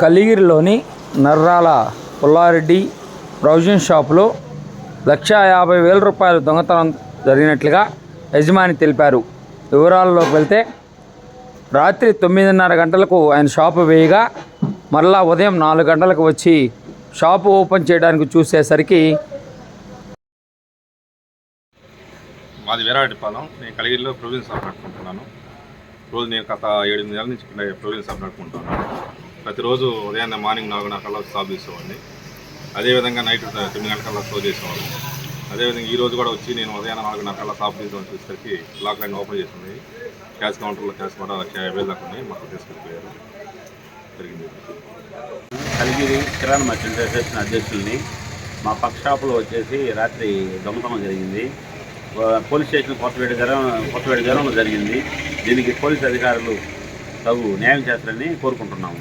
కలిగిరిలోని నర్రాల Pulla Reddy provision షాపులో లక్షా యాభై వేల రూపాయలు దొంగతనం జరిగినట్లుగా యజమాని తెలిపారు. వివరాల్లోకి వెళ్తే రాత్రి తొమ్మిదిన్నర గంటలకు ఆయన షాపు వేయగా మరలా ఉదయం నాలుగు గంటలకు వచ్చి షాపు ఓపెన్ చేయడానికి చూసేసరికి మాది వీరారెడ్డిపాలెం. నేను కలిగిరిలో ప్రొవిజన్ షాప్ నడుపుకుంటున్నాను. రోజు నేను గత ఏడు నెలల నుంచి ప్రొవిజన్ షాప్ నడుపుకుంటున్నాను. ప్రతిరోజు ఉదయాన్నే మార్నింగ్ నాలుగున్నర కల్లా షాప్ అదేవిధంగా నైట్ తొమ్మిది గంటల క్లోజ్ చేసేవాడిని. అదేవిధంగా ఈ రోజు కూడా వచ్చి నేను ఉదయం నాలుగున్నర కల్లా షాప్ తీసుకోవాలని చూసేసరికి లాక్ లైన్ ఓపెన్ చేసింది. క్యాష్ కౌంటర్లో క్యాష్ కూడా లక్ష యాభై వేలు దాకా ఉన్నాయి. మాకు తీసుకెళ్ళిపోయారు. జరిగింది. కలిగిరి కిరాణా మర్చెంట్ అసోసియేషన్ అధ్యక్షుల్ని మా పక్క షాపులో వచ్చేసి రాత్రి దొంగతనం జరిగింది. పోలీస్ స్టేషన్ కొత్తవేడి జరం కొత్తవేడి గరంలో జరిగింది. దీనికి పోలీస్ అధికారులు తగు న్యాయం చేస్తారని కోరుకుంటున్నాము.